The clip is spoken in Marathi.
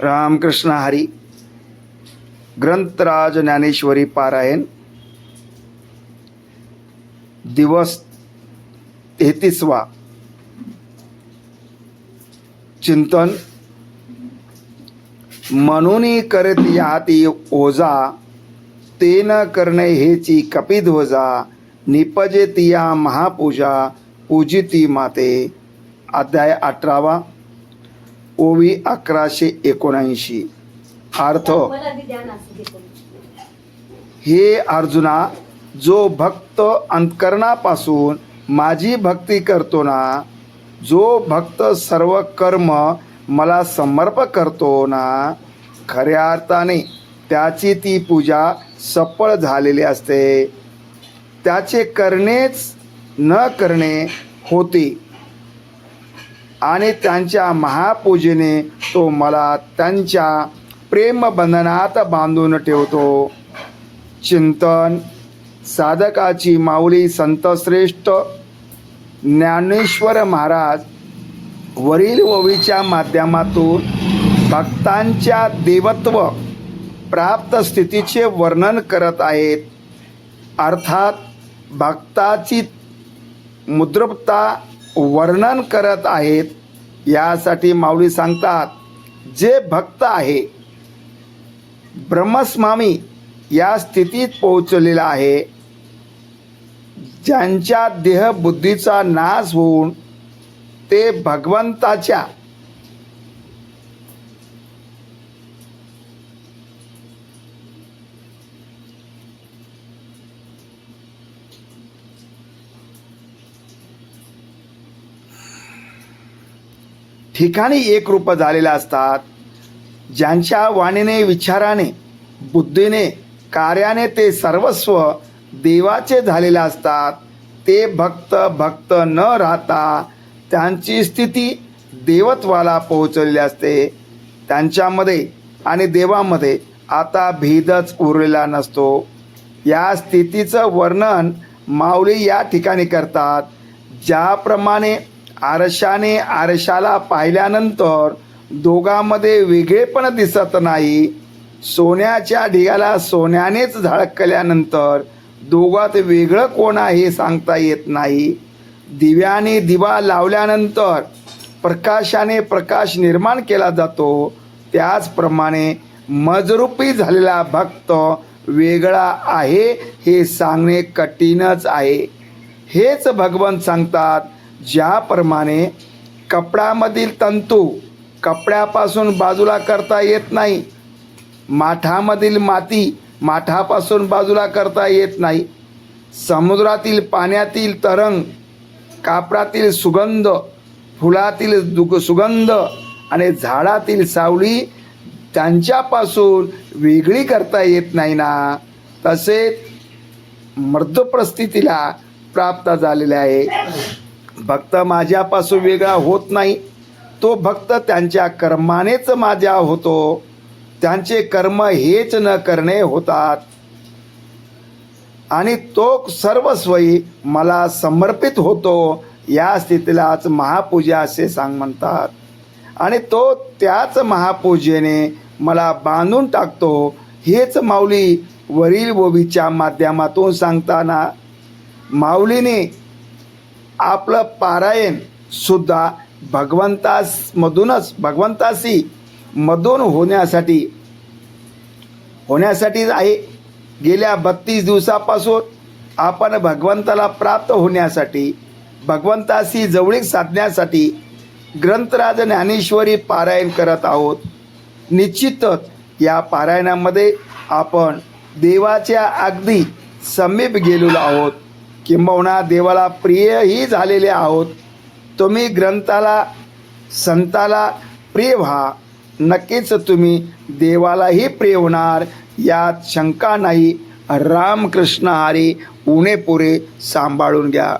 रामकृष्ण हरी ग्रंथराज ज्ञानेश्वरी पारायण दिवस तेहतीसवा चिंतन म्हणून करत याती ओझा ते न करणे हेची कपिध्वजा निपजेती या महापूजा पूजिती माते. अध्याय अठरावा. ओवी अकराशे एकोणऐंशी. अर्थ हे हे अर्जुना जो भक्त अंतकरणापासून माझी भक्ती करतो ना जो भक्त सर्व कर्म मला समर्प करतो ना खऱ्या अर्थाने त्याची ती पूजा सफळ झालेली असते. त्याचे करणेच न करणे होते. आणि त्यांच्या महापूजेने तो मला त्यांच्या प्रेमबंधनात बांधून ठेवतो. चिंतन साधकाची माऊली संतश्रेष्ठ ज्ञानेश्वर महाराज वरील ओवीच्या माध्यमातून भक्तांच्या देवत्व प्राप्त स्थितीचे वर्णन करत आहेत. अर्थात भक्ताची मुद्रपता वर्णन करत आहेत यासाठी माऊली सांगतात जे भक्त आहे ब्रह्मस्वामी या स्थितीत पोहोचलेला आहे. ज्यांच्या देहबुद्धीचा नाश होऊन ते भगवंताच्या ठिकाणी एक रूप असतात ज्यांच्या वाणीने विचाराने बुद्धीने कार्याने ते सर्वस्व देवाचे झालेले असतात. ते भक्त भक्त न राहता त्यांची स्थिती देवत्वाला पोहोचलेली असते. त्यांच्यामध्ये आणि देवामध्ये आता भेदच उरलेला नसतो. या स्थितीचं वर्णन माऊली या ठिकाणी करतात. ज्याप्रमाणे आरशाने आरशाला पाहिल्यानंतर दोघांमध्ये वेगळेपण दिसत नाही. सोन्याच्या ढिगाला सोन्यानेच झळकल्यानंतर दोघात वेगळं कोण आहे सांगता येत नाही. दिव्याने दिवा लावल्यानंतर प्रकाशाने प्रकाश निर्माण केला जातो. त्याचप्रमाणे मजरूपी झालेला भक्त वेगळा आहे हे सांगणे कठीणच आहे. हेच भगवंत सांगतात ज्याप्रमाणे कपड्यामधील तंतू कपड्यापासून बाजूला करता येत नाही माठामधील माती माठापासून बाजूला करता येत नाही समुद्रातील पाण्यातील तरंग कापडातील सुगंध फुलातील दुग सुगंध आणि झाडातील सावली त्यांच्यापासून वेगळी करता येत नाही ना? तसेच मर्दप्रस्थितीला प्राप्त झालेले आहे. भक्त माझ्यापासून वेगळा होत नाही. तो भक्त त्यांच्या कर्मानेच माझ्या होतो. त्यांचे कर्म हेच न करणे होतात. आणि तो सर्वस्वयी मला समर्पित होतो. या स्थितीलाच महापूजा असे सांग म्हणतात. आणि तो त्याच महापूजेने मला बांधून टाकतो. हेच माऊली वरील बोबीच्या माध्यमातून सांगताना माऊलीने आपलं पारायण सुद्धा भगवंतास मधूनच भगवंताशी मधून होण्यासाठी होण्यासाठीच आहे. गेल्या बत्तीस दिवसापासून आपण भगवंताला प्राप्त होण्यासाठी भगवंताशी जवळीक साधण्यासाठी ग्रंथराज ज्ञानेश्वरी पारायण करत आहोत. निश्चितच या पारायणामध्ये आपण देवाच्या अगदी समीप गेलेलो आहोत. किंबहुना देवाला प्रियही झालेले आहोत. तुम्ही ग्रंथाला संताला प्रिय व्हा. नक्कीच तुम्ही देवालाही प्रिय होणार. यात शंका नाही. रामकृष्ण हरी उणे पुरे सांभाळून घ्या.